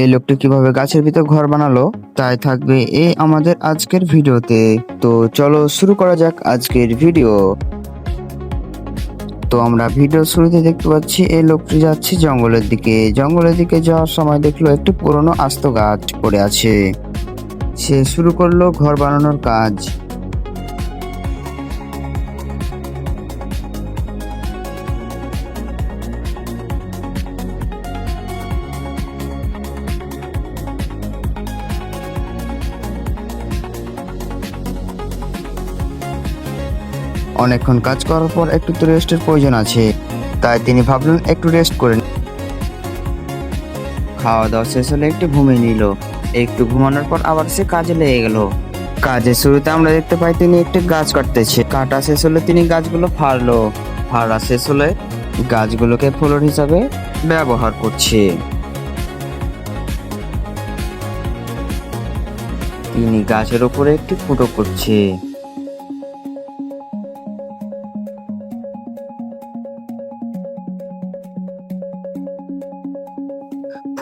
এই লোকটি কীভাবে গাছের ভিতর ঘর বানালো, তাই থাকবে এই আমাদের আজকের ভিডিওতে। তো চলো শুরু করা যাক আজকের ভিডিও। তো আমরা ভিডিও শুরুতে দেখতে পাচ্ছি, এই লোকটি যাচ্ছে জঙ্গলের দিকে। জঙ্গলের দিকে যাওয়ার সময় দেখল একটি পুরনো আস্ত গাছ পড়ে আছে। সে শুরু করল ঘর বানানোর কাজ। অনেকক্ষণ কাজ করার পর একটু তো রেস্টের প্রয়োজন আছে। তাই তিনি ভাবলেন একটু রেস্ট করে। খাওয়া দাওয়া শেষ হলে একটু ঘুমিয়ে নিল। একটু ঘুমানোর পর আবার সে কাজে লেগে গেল। কাজের শুরুতে আমরা দেখতে পাই তিনি একটি গাছ কাটতেছে। কাটা শেষ হলে তিনি গাছগুলো ফাড়লো। ফাড়া শেষ হলে গাছগুলোকে ফলন হিসাবে ব্যবহার করছে। তিনি গাছের উপরে একটি ফুটো করছে।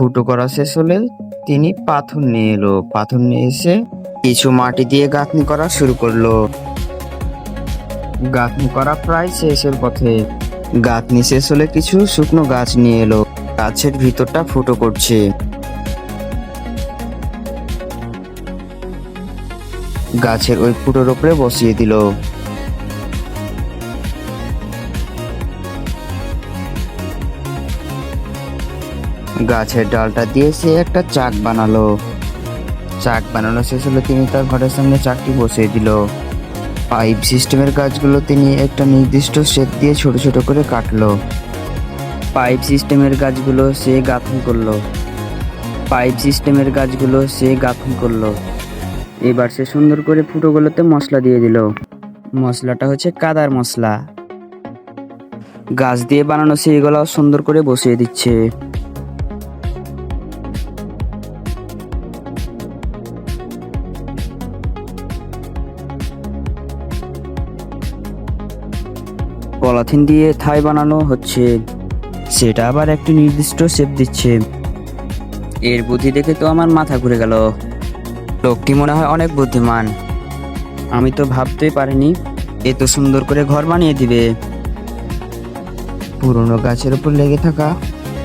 ফুটো করা শেষ হলে তিনি পাথর নিয়ে এলো। পাথর নিয়ে এসে কিছু মাটি দিয়ে গাঁথনি করা শুরু করল। গাঁথনি করা প্রায় শেষের পথে। গাঁথনি শেষ হলে কিছু শুকনো গাছ নিয়ে এলো। গাছের ভিতরটা ফুটো করছে। গাছের ওই ফুটোর উপরে বসিয়ে দিল। গাছের ডালটা দিয়ে সে একটা চাক বানালো। চাক বানানো শেষ হলে তিনি তার ঘরের সামনে চাকটি বসিয়ে দিল। পাইপ সিস্টেমের গাছগুলো তিনি একটা নির্দিষ্ট শেপ দিয়ে ছোট ছোট করে কাটলো। পাইপ সিস্টেমের গাছগুলো সে গাঁথন করল। পাইপ সিস্টেমের গাছগুলো সে গাঁথন করল। এবার সে সুন্দর করে ফুটোগুলোতে মশলা দিয়ে দিল। মশলাটা হচ্ছে কাদার মশলা। গাছ দিয়ে বানানো সেইগুলো সুন্দর করে বসিয়ে দিচ্ছে। পলিথিন দিয়ে থাই বানানো হচ্ছে। সেটা আবার একটি নির্দিষ্ট শেপ দিচ্ছে। এর বুদ্ধি দেখে তো আমার মাথা ঘুরে গেল। লোকটি মনে হয় অনেক বুদ্ধিমান। আমি তো ভাবতেই পারিনি এত সুন্দর করে ঘর বানিয়ে দিবে। পুরনো গাছের উপর লেগে থাকা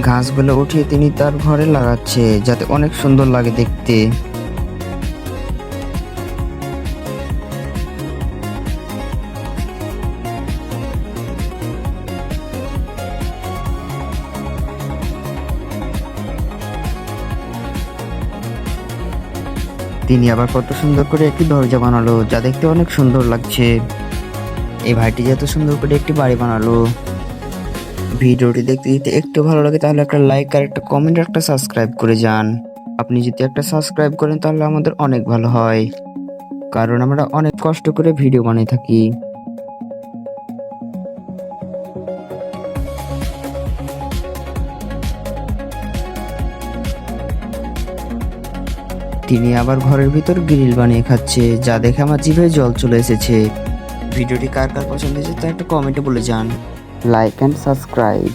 ঘাসগুলো উঠিয়ে তিনি তার ঘরে লাগাচ্ছে, যাতে অনেক সুন্দর লাগে দেখতে। তিনি আবার কত সুন্দর করে একটি দরজা বানালো, যা দেখতে অনেক সুন্দর লাগছে। এই ভাইটি যে এত সুন্দর করে একটি বাড়ি বানালো। ভিডিওটি দেখতে যদি একটু ভালো লাগে, তাহলে একটা লাইক আর একটা কমেন্ট একটা সাবস্ক্রাইব করে যান। আপনি যদি একটা সাবস্ক্রাইব করেন, তাহলে আমাদের অনেক ভালো হয়। কারণ আমরা অনেক কষ্ট করে ভিডিও বানিয়ে থাকি। তিনি আবার ঘরের ভিতর গ্রিল বানিয়ে খাচ্ছে, যা দেখে আমার জিভে জল চলে এসেছে। ভিডিওটি কার কার পছন্দ হয়েছে তা একটা কমেন্টে বলে যান লাইক অ্যান্ড সাবস্ক্রাইব